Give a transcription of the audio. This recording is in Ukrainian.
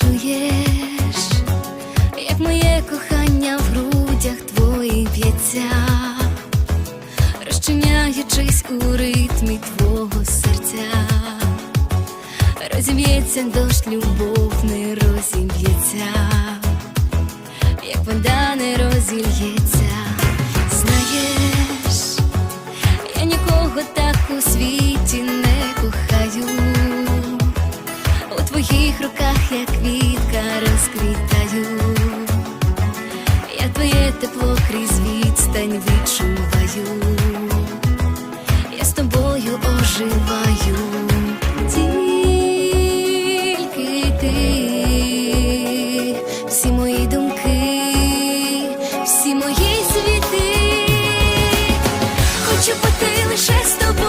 Чуєш, як моє кохання в грудях твоїх б'ється, розчиняючись у ритмі твого серця, розіб'ється дощ, любов не розіб'ється, як вода твоїх руках, як квітка, розквітаю, я твоє тепло крізь відстань відчуваю, я з тобою оживаю, тільки всі мої думки, всі мої світи, хочу бути лише з тобою.